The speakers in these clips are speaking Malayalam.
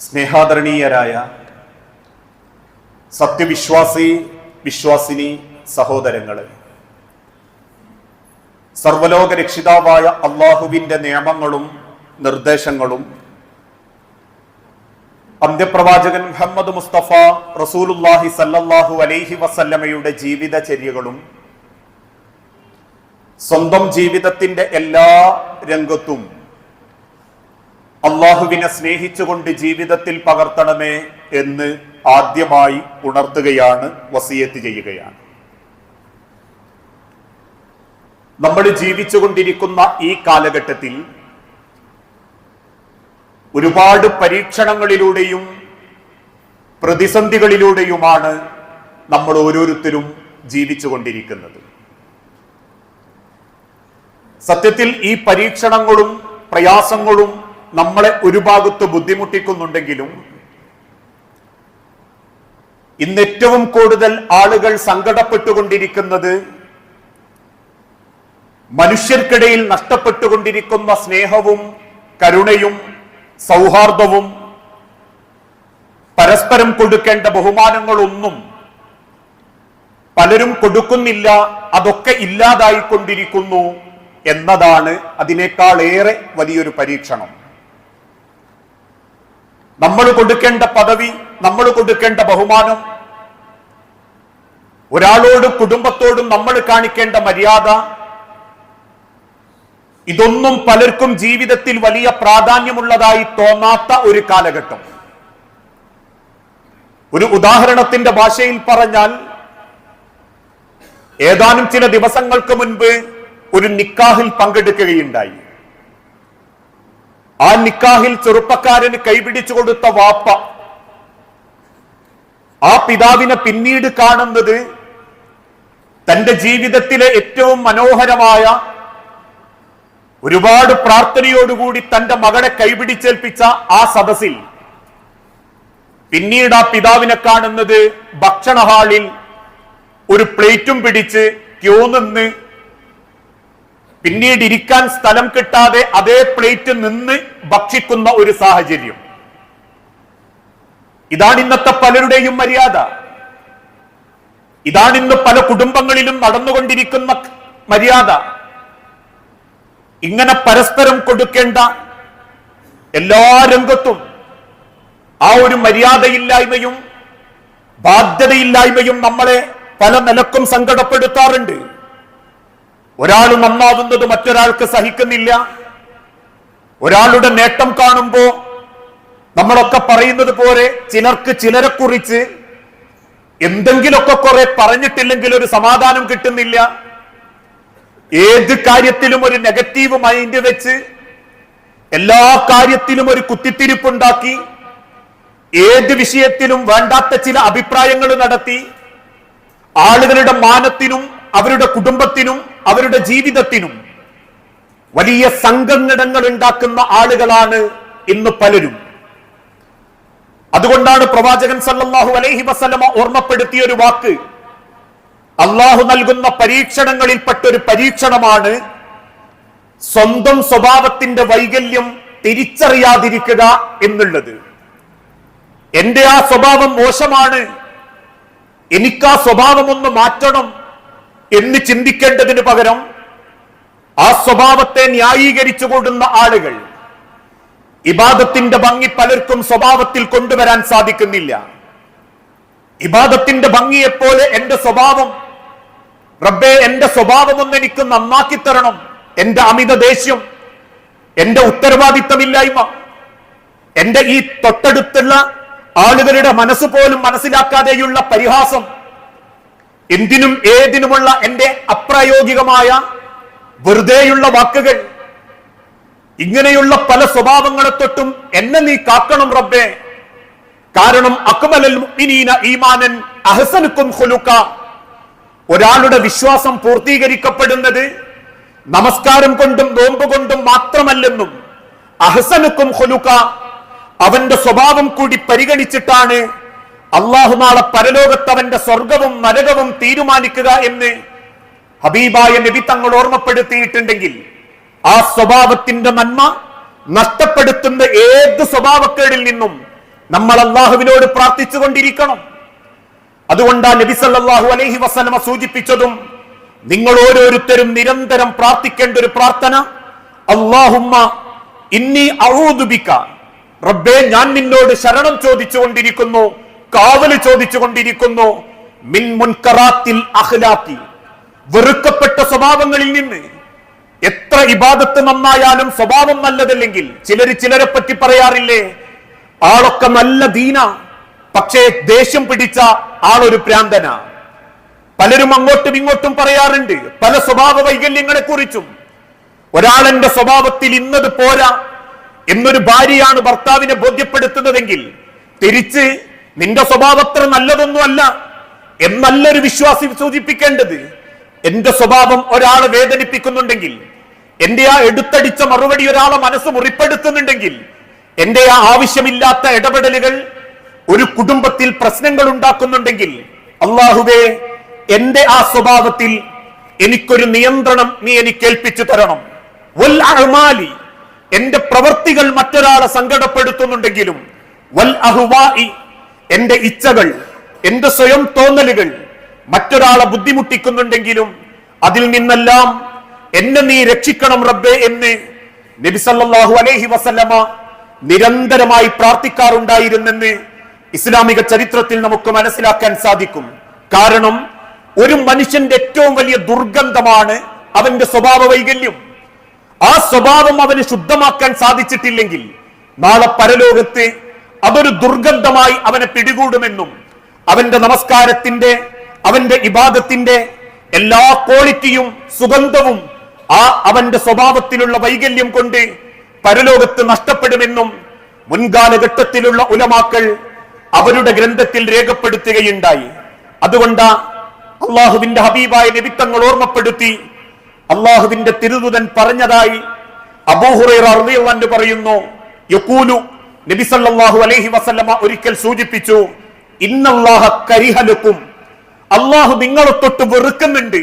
സ്നേഹാദരണീയരായ സത്യവിശ്വാസി വിശ്വാസിനി സഹോദരങ്ങളെ സർവലോക രക്ഷിതാവായ അള്ളാഹുവിന്റെ നിയമങ്ങളും നിർദ്ദേശങ്ങളും അന്ത്യപ്രവാചകൻ മുഹമ്മദ് മുസ്തഫ റസൂലുല്ലാഹി സല്ലല്ലാഹു അലൈഹി വസല്ലമയുടെ ജീവിതചര്യകളും സ്വന്തം ജീവിതത്തിന്റെ എല്ലാ രംഗത്തും അള്ളാഹുവിനെ സ്നേഹിച്ചുകൊണ്ട് ജീവിതത്തിൽ പകർത്തണമേ എന്ന് ആദ്യമായി ഉണർത്തുകയാണ് വസിയത്ത് ചെയ്യുകയാണ്. നമ്മൾ ജീവിച്ചുകൊണ്ടിരിക്കുന്ന ഈ കാലഘട്ടത്തിൽ ഒരുപാട് പരീക്ഷണങ്ങളിലൂടെയും പ്രതിസന്ധികളിലൂടെയുമാണ് നമ്മൾ ഓരോരുത്തരും ജീവിച്ചുകൊണ്ടിരിക്കുന്നത്. സത്യത്തിൽ ഈ പരീക്ഷണങ്ങളും പ്രയാസങ്ങളും നമ്മളെ ഒരു ഭാഗത്ത് ബുദ്ധിമുട്ടിക്കുന്നുണ്ടെങ്കിലും ഇന്ന് ഏറ്റവും കൂടുതൽ ആളുകൾ സങ്കടപ്പെട്ടുകൊണ്ടിരിക്കുന്നത് മനുഷ്യർക്കിടയിൽ നഷ്ടപ്പെട്ടുകൊണ്ടിരിക്കുന്ന സ്നേഹവും കരുണയും സൗഹാർദ്ദവും പരസ്പരം കൊടുക്കേണ്ട ബഹുമാനങ്ങളൊന്നും പലരും കൊടുക്കുന്നില്ല അതൊക്കെ ഇല്ലാതായിക്കൊണ്ടിരിക്കുന്നു എന്നതാണ് അതിനേക്കാളേറെ വലിയൊരു പരീക്ഷണം. നമ്മൾ കൊടുക്കേണ്ട പദവി നമ്മൾ കൊടുക്കേണ്ട ബഹുമാനം. ഒരാളോടും കുടുംബത്തോടും നമ്മൾ കാണിക്കേണ്ട മര്യാദ. ഇതൊന്നും പലർക്കും ജീവിതത്തിൽ വലിയ പ്രാധാന്യമുള്ളതായി തോന്നാത്ത ഒരു കാലഘട്ടം. ഒരു ഉദാഹരണത്തിന്റെ ഭാഷയിൽ പറഞ്ഞാൽ ഏതാനും ചില ദിവസങ്ങൾക്ക് മുൻപ് ഒരു നിക്കാഹിൽ പങ്കെടുക്കുകയുണ്ടായി. ആ നിക്കാഹിൽ ചെറുപ്പക്കാരന് കൈപിടിച്ചു കൊടുത്ത വാപ്പ. ആ പിതാവിനെ പിന്നീട് കാണുന്നത് തന്റെ ജീവിതത്തിലെ ഏറ്റവും മനോഹരമായ ഒരുപാട് പ്രാർത്ഥനയോടുകൂടി തന്റെ മകളെ കൈപിടിച്ചേൽപ്പിച്ച ആ സദസ്സിൽ പിന്നീട് ആ പിതാവിനെ കാണുന്നത് ഭക്ഷണ ഹാളിൽ ഒരു പ്ലേറ്റും പിടിച്ച് ക്യൂ നിന്ന് പിന്നീട് ഇരിക്കാൻ സ്ഥലം കിട്ടാതെ അതേ പ്ലേറ്റ് നിന്ന് ഭക്ഷിക്കുന്ന ഒരു സാഹചര്യം. ഇതാണ് ഇന്നത്തെ പലരുടെയും മര്യാദ. ഇതാണ് ഇന്ന് പല കുടുംബങ്ങളിലും നടന്നുകൊണ്ടിരിക്കുന്ന മര്യാദ. ഇങ്ങനെ പരസ്പരം കൊടുക്കേണ്ട എല്ലാ രംഗത്തും ആ ഒരു മര്യാദയില്ലായ്മയും ബാധ്യതയില്ലായ്മയും നമ്മളെ പല നിലക്കും സങ്കടപ്പെടുത്താറുണ്ട്. ഒരാൾ നന്നാവുന്നത് മറ്റൊരാൾക്ക് സഹിക്കുന്നില്ല. ഒരാളുടെ നേട്ടം കാണുമ്പോ നമ്മളൊക്കെ പറയുന്നത് പോലെ ചിലർക്ക് ചിലരെ കുറിച്ച് എന്തെങ്കിലുമൊക്കെ കുറെ പറഞ്ഞിട്ടില്ലെങ്കിൽ ഒരു സമാധാനം കിട്ടുന്നില്ല. ഏത് കാര്യത്തിലും ഒരു നെഗറ്റീവ് മൈൻഡ് വെച്ച് എല്ലാ കാര്യത്തിലും ഒരു കുത്തിത്തിരിപ്പുണ്ടാക്കി ഏത് വിഷയത്തിലും വേണ്ടാത്ത ചില അഭിപ്രായങ്ങൾ നടത്തി ആളുകളുടെ മാനത്തിനും അവരുടെ കുടുംബത്തിനും അവരുടെ ജീവിതത്തിനും വലിയ സംഘടനകൾ ഉണ്ടാക്കുന്ന ആളുകളാണ് ഇന്ന് പലരും. അതുകൊണ്ടാണ് പ്രവാചകൻ സല്ലാഹു അലൈഹി വസല്ലമ ഓർമ്മപ്പെടുത്തിയ ഒരു വാക്ക് അള്ളാഹു നൽകുന്ന പരീക്ഷണങ്ങളിൽപ്പെട്ട ഒരു പരീക്ഷണമാണ് സ്വന്തം സ്വഭാവത്തിന്റെ വൈകല്യം തിരിച്ചറിയാതിരിക്കുക എന്നുള്ളത്. എന്റെ ആ സ്വഭാവം മോശമാണ്. എനിക്ക് ആ സ്വഭാവം ഒന്ന് മാറ്റണം. എന്ന് ചിന്തിക്കേണ്ടതിന് പകരം ആ സ്വഭാവത്തെ ന്യായീകരിച്ചു കൊടുന്ന ആളുകൾ ഇബാദത്തിന്റെ ഭംഗി പലർക്കും സ്വഭാവത്തിൽ കൊണ്ടുവരാൻ സാധിക്കുന്നില്ല. ഇബാദത്തിന്റെ ഭംഗിയെപ്പോലെ എന്റെ സ്വഭാവം റബ്ബെ എന്റെ സ്വഭാവം ഒന്ന് എനിക്ക് നന്നാക്കി തരണം എന്റെ അമിത ദേഷ്യം എന്റെ ഉത്തരവാദിത്തമില്ലായ്മ എന്റെ ഈ തൊട്ടടുത്തുള്ള ആളുകളുടെ മനസ്സ് പോലും മനസ്സിലാക്കാതെയുള്ള പരിഹാസം എന്തിനും ഏതിനുമുള്ള എന്റെ അപ്രായോഗികമായ വെറുതെയുള്ള വാക്കുകൾ ഇങ്ങനെയുള്ള പല സ്വഭാവങ്ങളെ തൊട്ടും എന്നെ നീ കാക്കണം റബ്ബേ. കാരണം അക്മലൽ മുഅ്മിനീന ഈമാനൻ അഹ്സനുക്കും ഒരാളുടെ വിശ്വാസം പൂർത്തീകരിക്കപ്പെടുന്നത് നമസ്കാരം കൊണ്ടും നോമ്പ് കൊണ്ടും മാത്രമല്ലെന്നും അഹസനുക്കും അവന്റെ സ്വഭാവം കൂടി പരിഗണിച്ചിട്ടാണ് അള്ളാഹു നാളെ പരലോകത്ത് അവന്റെ സ്വർഗവും നരകവും തീരുമാനിക്കുക എന്ന് ഹബീബായ നബി തങ്ങൾ ഓർമ്മപ്പെടുത്തിയിട്ടുണ്ടെങ്കിൽ ആ സ്വഭാവത്തിന്റെ നന്മ നഷ്ടപ്പെടുത്തുന്ന ഏത് സ്വഭാവക്കേടിൽ നിന്നും നമ്മൾ അള്ളാഹുവിനോട് പ്രാർത്ഥിച്ചു പ്രാർത്ഥിച്ചുകൊണ്ടിരിക്കണം അതുകൊണ്ടാ നബി സല്ലല്ലാഹു അലൈഹി വസല്ലമ സൂചിപ്പിച്ചതും നിങ്ങൾ ഓരോരുത്തരും നിരന്തരം പ്രാർത്ഥിക്കേണ്ട ഒരു പ്രാർത്ഥന അള്ളാഹുമ്മ ഇന്നി ഔദുബിക്ക റബ്ബേ ഞാൻ നിന്നോട് ശരണം ചോദിച്ചുകൊണ്ടിരിക്കുന്നു. കാവൽ ചോദിച്ചുകൊണ്ടിരിക്കുന്നു മിൻ മുൻകറാത്തിൽ അഖ്ലാഖി വെറുക്കപ്പെട്ട സ്വഭാവങ്ങളിൽ നിന്ന്. എത്ര ഇബാദത്ത് നന്നായാലും സ്വഭാവം നല്ലതല്ലെങ്കിൽ ചിലർ ചിലരെ പറ്റി പറയാറില്ലേ? ആളൊക്കെ നല്ല ദീന പക്ഷേ ദേഷ്യം പിടിച്ച ആളൊരു പ്രാന്തന. പലരും അങ്ങോട്ടും ഇങ്ങോട്ടും പറയാറുണ്ട് പല സ്വഭാവ വൈകല്യങ്ങളെ കുറിച്ചും. ഒരാളെന്റെ സ്വഭാവത്തിൽ ഇന്നത് പോരാ എന്നൊരു ഭാര്യയാണ് ഭർത്താവിനെ ബോധ്യപ്പെടുത്തുന്നതെങ്കിൽ തിരിച്ച് നിന്റെ സ്വഭാവത്ര നല്ലതൊന്നുമല്ല എന്നല്ലൊരു വിശ്വാസി സൂചിപ്പിക്കേണ്ടത്. എന്റെ സ്വഭാവം ഒരാളെ വേദനിപ്പിക്കുന്നുണ്ടെങ്കിൽ എന്റെ ആ എടുത്തടിച്ച മറുപടി ഒരാളെ മനസ്സ് മുറിപ്പെടുത്തുന്നുണ്ടെങ്കിൽ എന്റെ ആ ആവശ്യമില്ലാത്ത ഇടപെടലുകൾ ഒരു കുടുംബത്തിൽ പ്രശ്നങ്ങൾ ഉണ്ടാക്കുന്നുണ്ടെങ്കിൽ അള്ളാഹുവേ എന്റെ ആ സ്വഭാവത്തിൽ എനിക്കൊരു നിയന്ത്രണം നീ എനിക്ക് ഏൽപ്പിച്ചു തരണം. വൽ അഹ്മാലി എന്റെ പ്രവൃത്തികൾ മറ്റൊരാളെ സങ്കടപ്പെടുത്തുന്നുണ്ടെങ്കിലും വൽ അഹ്വാഇ എന്റെ ഇച്ഛകൾ എന്റെ സ്വയം തോന്നലുകൾ മറ്റൊരാളെ ബുദ്ധിമുട്ടിക്കുന്നുണ്ടെങ്കിലും അതിൽ നിന്നെല്ലാം എന്നെ നീ രക്ഷിക്കണം റബ്ബേ എന്ന് നബിസല്ലാഹു അലൈഹി വസല്ലമ നിരന്തരമായി പ്രാർത്ഥിക്കാറുണ്ടായിരുന്നെന്ന് ഇസ്ലാമിക ചരിത്രത്തിൽ നമുക്ക് മനസ്സിലാക്കാൻ സാധിക്കും. കാരണം ഒരു മനുഷ്യന്റെ ഏറ്റവും വലിയ ദുർഗന്ധമാണ് അവന്റെ സ്വഭാവ വൈകല്യം ആ സ്വഭാവം അവന് ശുദ്ധമാക്കാൻ സാധിച്ചിട്ടില്ലെങ്കിൽ നാളെ പരലോകത്ത് അതൊരു ദുർഗന്ധമായി അവനെ പിടികൂടുമെന്നും അവന്റെ നമസ്കാരത്തിന്റെ അവന്റെ ഇബാദത്തിന്റെ എല്ലാ ക്വാളിറ്റിയും സുഗന്ധവും ആ അവന്റെ സ്വഭാവത്തിലുള്ള വൈകല്യം കൊണ്ട് പരലോകത്ത് നഷ്ടപ്പെടുമെന്നും മുൻകാലഘട്ടത്തിലുള്ള ഉലമാക്കൾ അവരുടെ ഗ്രന്ഥത്തിൽ രേഖപ്പെടുത്തുകയുണ്ടായി. അതുകൊണ്ട് അള്ളാഹുവിന്റെ ഹബീബായ നിമിത്തങ്ങൾ ഓർമ്മപ്പെടുത്തി അള്ളാഹുവിന്റെ തിരുതുതൻ പറഞ്ഞതായി അബൂഹുറു പറയുന്നു നബി സല്ലല്ലാഹു അലൈഹി വസല്ലമ ഒരിക്കൽ സൂചിപ്പിച്ചു ഇന്നല്ലാഹ കരിഹലുക്കും. അള്ളാഹു നിങ്ങളെ തൊട്ട് വെറുക്കുന്നുണ്ട്.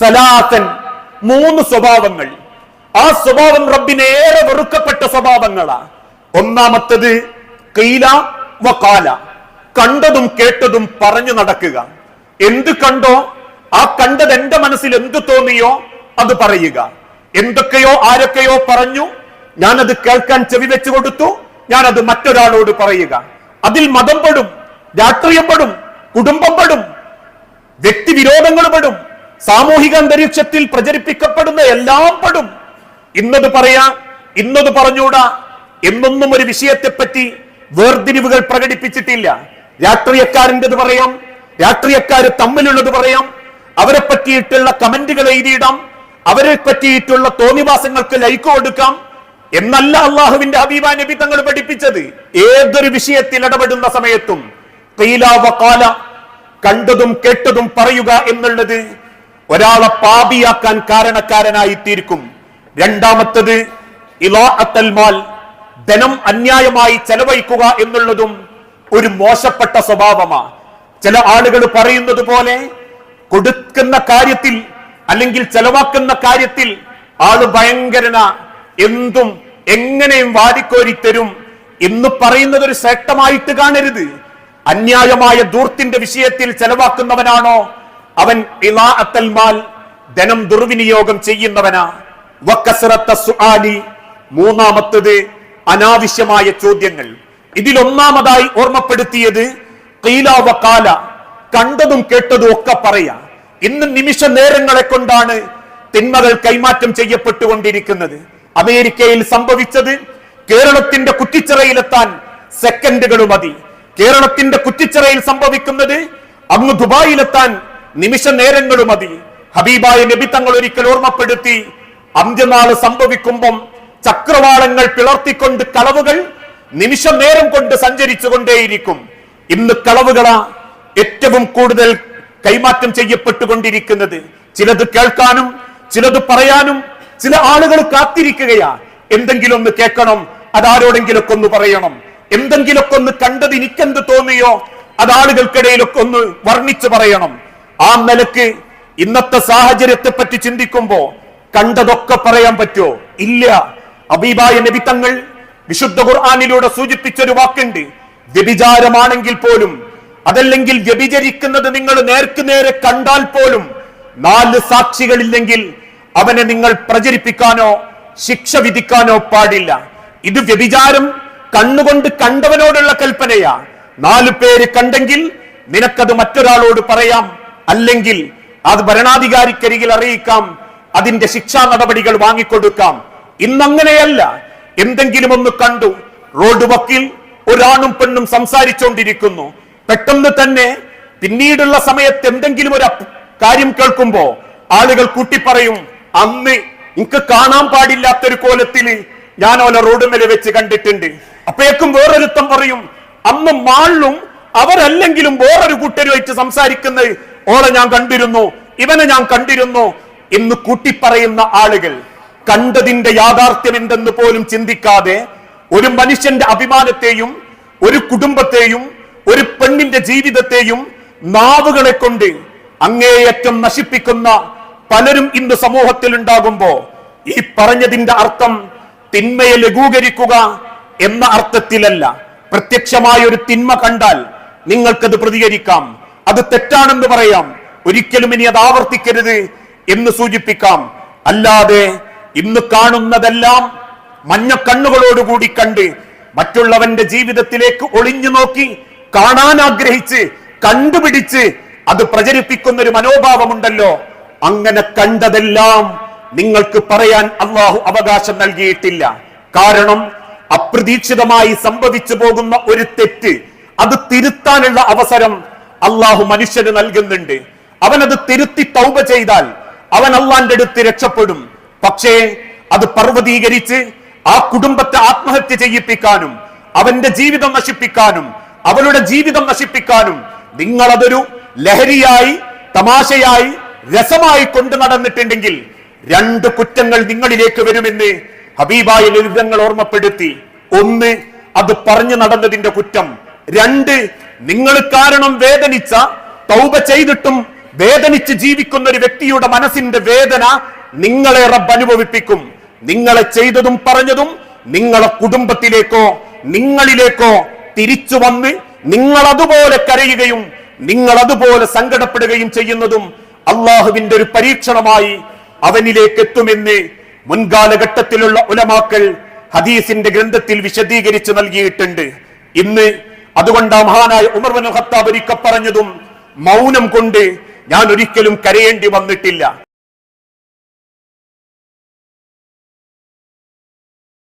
സലാത്തൻ മൂന്ന് സ്വഭാവങ്ങൾ. ആ സ്വഭാവം റബ്ബിന് ഏറെ വെറുക്കപ്പെട്ട സ്വഭാവങ്ങളാ. ഒന്നാമത്തത് കൈല വകാല കണ്ടതും കേട്ടതും പറഞ്ഞു നടക്കുക. എന്ത് കണ്ടോ ആ കണ്ടത് എന്റെ മനസ്സിൽ എന്ത് തോന്നിയോ അത് പറയുക. എന്തൊക്കെയോ ആരൊക്കെയോ പറഞ്ഞു. ഞാനത് കേൾക്കാൻ ചെവി വെച്ചു കൊടുത്തു. ഞാനത് മറ്റൊരാളോട് പറയുക. അതിൽ മതം പെടും രാഷ്ട്രീയം പെടും കുടുംബം പെടും വ്യക്തിവിരോധങ്ങൾ പെടും സാമൂഹിക അന്തരീക്ഷത്തിൽ പ്രചരിപ്പിക്കപ്പെടുന്ന എല്ലാം പെടും. ഇന്നത് പറയാ ഇന്നത് പറഞ്ഞൂടാ എന്നൊന്നും ഒരു വിഷയത്തെപ്പറ്റി വേർതിരിവുകൾ പ്രകടിപ്പിച്ചിട്ടില്ല. രാഷ്ട്രീയക്കാരന്റെത് പറയാം രാഷ്ട്രീയക്കാര് തമ്മിലുള്ളത് പറയാം അവരെ പറ്റിയിട്ടുള്ള കമന്റുകൾ എഴുതിയിടാം അവരെ പറ്റിയിട്ടുള്ള തോന്നിവാസങ്ങൾക്ക് ലൈക്ക് കൊടുക്കാം എന്നല്ല അള്ളാഹുവിന്റെ ഹബീബ നബി തങ്ങൾ പഠിപ്പിച്ചത്. ഏതൊരു വിഷയത്തിൽ ഇടപെടുന്ന സമയത്തും വഖാല കണ്ടതും കേട്ടതും പറയുക എന്നുള്ളത് ഒരാളെ പാപിയാക്കാൻ കാരണക്കാരനായി തീർക്കും രണ്ടാമത്തത് ഇലാഅത്തൽമാൽ ധനം അന്യായമായി ചെലവഴിക്കുക എന്നുള്ളതും ഒരു മോശപ്പെട്ട സ്വഭാവമാ. ചില ആളുകൾ പറയുന്നത് പോലെ കൊടുക്കുന്ന കാര്യത്തിൽ അല്ലെങ്കിൽ ചെലവാക്കുന്ന കാര്യത്തിൽ ആൾ ഭയങ്കരന. എന്തും എങ്ങനെയും വാരിക്കോരി തരും എന്ന് പറയുന്നത് ഒരു ശക്തമായിട്ട് കാണരുത്. അന്യായമായ ദൂർത്തിന്റെ വിഷയത്തിൽ ചെലവാക്കുന്നവനാണോ? അവൻ മാൽ ധനം ദുർവിനിയോഗം ചെയ്യുന്നവനാ. സുആലി മൂന്നാമത്തത് അനാവശ്യമായ ചോദ്യങ്ങൾ. ഇതിലൊന്നാമതായി ഓർമ്മപ്പെടുത്തിയത് കീല വക്കാല കണ്ടതും കേട്ടതും ഒക്കെ പറയാ. ഇന്ന് നിമിഷ നേരങ്ങളെ കൊണ്ടാണ് തിന്മകൾ കൈമാറ്റം ചെയ്യപ്പെട്ടുകൊണ്ടിരിക്കുന്നത്. അമേരിക്കയിൽ സംഭവിച്ചത് കേരളത്തിന്റെ കുറ്റിച്ചിറയിലെത്താൻ സെക്കൻഡുകൾ മതി. കേരളത്തിന്റെ കുറ്റിച്ചിറയിൽ സംഭവിക്കുന്നത് അങ്ങ് ദുബായിലെത്താൻ നിമിഷ നേരങ്ങൾ മതി. ഹബീബായ നബി തങ്ങൾ ഒരിക്കൽ ഓർമ്മപ്പെടുത്തി അന്ത്യനാൾ സംഭവിക്കുമ്പം ചക്രവാളങ്ങൾ പിളർത്തിക്കൊണ്ട് കളവുകൾ നിമിഷ നേരം കൊണ്ട് സഞ്ചരിച്ചു കൊണ്ടേയിരിക്കും ഇന്ന് കളവുകളാ ഏറ്റവും കൂടുതൽ കൈമാറ്റം ചെയ്യപ്പെട്ടുകൊണ്ടിരിക്കുന്നത്. ചിലത് കേൾക്കാനും ചിലത് പറയാനും ചില ആളുകൾ കാത്തിരിക്കുകയാ എന്തെങ്കിലും ഒന്ന് കേൾക്കണം അതാരോടെങ്കിലൊക്കെ ഒന്ന് പറയണം. എന്തെങ്കിലൊക്കെ ഒന്ന് കണ്ടത് എനിക്കെന്ത് തോന്നിയോ അത് ആളുകൾക്കിടയിലൊക്കെ ഒന്ന് വർണിച്ചു പറയണം. ആ നിലയ്ക്ക് ഇന്നത്തെ സാഹചര്യത്തെ പറ്റി ചിന്തിക്കുമ്പോ കണ്ടതൊക്കെ പറയാൻ പറ്റുമോ? ഇല്ല. അബീബായ നബി തങ്ങൾ വിശുദ്ധ ഖുർആാനിലൂടെ സൂചിപ്പിച്ചൊരു വാക്കുണ്ട്. വ്യഭിചാരമാണെങ്കിൽ പോലും അതല്ലെങ്കിൽ വ്യഭിചരിക്കുന്നത് നിങ്ങൾ നേർക്ക് നേരെ കണ്ടാൽ പോലും നാല് സാക്ഷികളില്ലെങ്കിൽ അവനെ നിങ്ങൾ പ്രചരിപ്പിക്കാനോ ശിക്ഷ വിധിക്കാനോ പാടില്ല. ഇത് വ്യഭിചാരം കണ്ണുകൊണ്ട് കണ്ടവനോടുള്ള കൽപ്പനയാ. നാലു പേര് കണ്ടെങ്കിൽ നിനക്കത് മറ്റൊരാളോട് പറയാം. അല്ലെങ്കിൽ അത് ഭരണാധികാരിക്കരികിൽ അറിയിക്കാം. അതിന്റെ ശിക്ഷാ നടപടികൾ വാങ്ങിക്കൊടുക്കാം. ഇന്നങ്ങനെയല്ല. എന്തെങ്കിലും ഒന്ന് കണ്ടു. റോഡ് വക്കിൽ ഒരാണും പെണ്ണും സംസാരിച്ചുകൊണ്ടിരിക്കുന്നു പെട്ടെന്ന് തന്നെ പിന്നീടുള്ള സമയത്ത് എന്തെങ്കിലും ഒരു കാര്യം കേൾക്കുമ്പോ ആളുകൾ കൂട്ടിപ്പറയും. അന്ന് എനിക്ക് കാണാൻ പാടില്ലാത്തൊരു കോലത്തിൽ ഞാൻ ഓല റോഡുമേലെ വെച്ച് കണ്ടിട്ടുണ്ട്. അപ്പോഴേക്കും വേറൊരുത്തം പറയും അന്ന് മാളിലും അവരല്ലെങ്കിലും വേറൊരു കൂട്ടരുമായിട്ട് സംസാരിക്കുന്നത് ഓളെ ഞാൻ കണ്ടിരുന്നു ഇവനെ ഞാൻ കണ്ടിരുന്നു എന്ന് കൂട്ടിപ്പറയുന്ന ആളുകൾ. കണ്ടതിന്റെ യാഥാർത്ഥ്യം എന്തെന്ന് പോലും ചിന്തിക്കാതെ ഒരു മനുഷ്യന്റെ അഭിമാനത്തെയും ഒരു കുടുംബത്തെയും ഒരു പെണ്ണിന്റെ ജീവിതത്തെയും നാവുകളെ കൊണ്ട് അങ്ങേയറ്റം നശിപ്പിക്കുന്ന പലരും ഇന്ന് സമൂഹത്തിൽ ഉണ്ടാകുമ്പോ ഈ പറഞ്ഞതിന്റെ അർത്ഥം തിന്മയെ ലഘൂകരിക്കുക എന്ന അർത്ഥത്തിലല്ല. പ്രത്യക്ഷമായ ഒരു തിന്മ കണ്ടാൽ നിങ്ങൾക്കത് പ്രതികരിക്കാം. അത് തെറ്റാണെന്ന് പറയാം. ഒരിക്കലും ഇനി അത് ആവർത്തിക്കരുത് എന്ന് സൂചിപ്പിക്കാം. അല്ലാതെ ഇന്ന് കാണുന്നതെല്ലാം മഞ്ഞ കണ്ണുകളോടുകൂടി കണ്ട് മറ്റുള്ളവന്റെ ജീവിതത്തിലേക്ക് ഒളിഞ്ഞു നോക്കി കാണാൻ ആഗ്രഹിച്ച് കണ്ടുപിടിച്ച് അത് പ്രചരിപ്പിക്കുന്ന ഒരു മനോഭാവമുണ്ടല്ലോ. അങ്ങനെ കണ്ടതെല്ലാം നിങ്ങൾക്ക് പറയാൻ അള്ളാഹു അവകാശം നൽകിയിട്ടില്ല. കാരണം അപ്രതീക്ഷിതമായി സംഭവിച്ചു പോകുന്ന ഒരു തെറ്റ് അത് തിരുത്താനുള്ള അവസരം അള്ളാഹു മനുഷ്യന് നൽകുന്നുണ്ട്. അവനത് തിരുത്തി തൗബ ചെയ്താൽ അവൻ അള്ളാന്റെ അടുത്ത് രക്ഷപ്പെടും. പക്ഷേ അത് പർവതീകരിച്ച് ആ കുടുംബത്തെ ആത്മഹത്യ ചെയ്യിപ്പിക്കാനും അവന്റെ ജീവിതം നശിപ്പിക്കാനും അവളുടെ ജീവിതം നശിപ്പിക്കാനും നിങ്ങളതൊരു ലഹരിയായി തമാശയായി രസമായി കൊണ്ടു നടന്നിട്ടുണ്ടെങ്കിൽ രണ്ട് കുറ്റങ്ങൾ നിങ്ങളിലേക്ക് വരുമെന്ന് ഹബീബായ ലളിതങ്ങൾ ഓർമ്മപ്പെടുത്തി. ഒന്ന് അത് പറഞ്ഞു നടന്നതിന്റെ കുറ്റം. രണ്ട് നിങ്ങൾ കാരണം വേദനിച്ച തൗബ ചെയ്തിട്ടും വേദനിച്ച് ജീവിക്കുന്ന ഒരു വ്യക്തിയുടെ മനസ്സിന്റെ വേദന നിങ്ങളെ റബ്ബ് അനുഭവിപ്പിക്കും. നിങ്ങളെ ചെയ്തതും പറഞ്ഞതും നിങ്ങളെ കുടുംബത്തിലേക്കോ നിങ്ങളിലേക്കോ തിരിച്ചു വന്ന് നിങ്ങൾ അതുപോലെ കരയുകയും നിങ്ങൾ അതുപോലെ സങ്കടപ്പെടുകയും ചെയ്യുന്നതും അള്ളാഹുവിന്റെ ഒരു പരീക്ഷണമായി അവനിലേക്ക് എത്തുമെന്ന് മുൻകാലഘട്ടത്തിലുള്ള ഉലമാക്കൾ ഹദീസിന്റെ ഗ്രന്ഥത്തിൽ വിശദീകരിച്ചു നൽകിയിട്ടുണ്ട്. ഇന്ന് അതുകൊണ്ട് ആ മഹാനായ ഉമർ ബൻ ഖത്താബ് ഒരിക്കൽ പറഞ്ഞതും മൗനം കൊണ്ട് ഞാൻ ഒരിക്കലും കരയേണ്ടി വന്നിട്ടില്ല.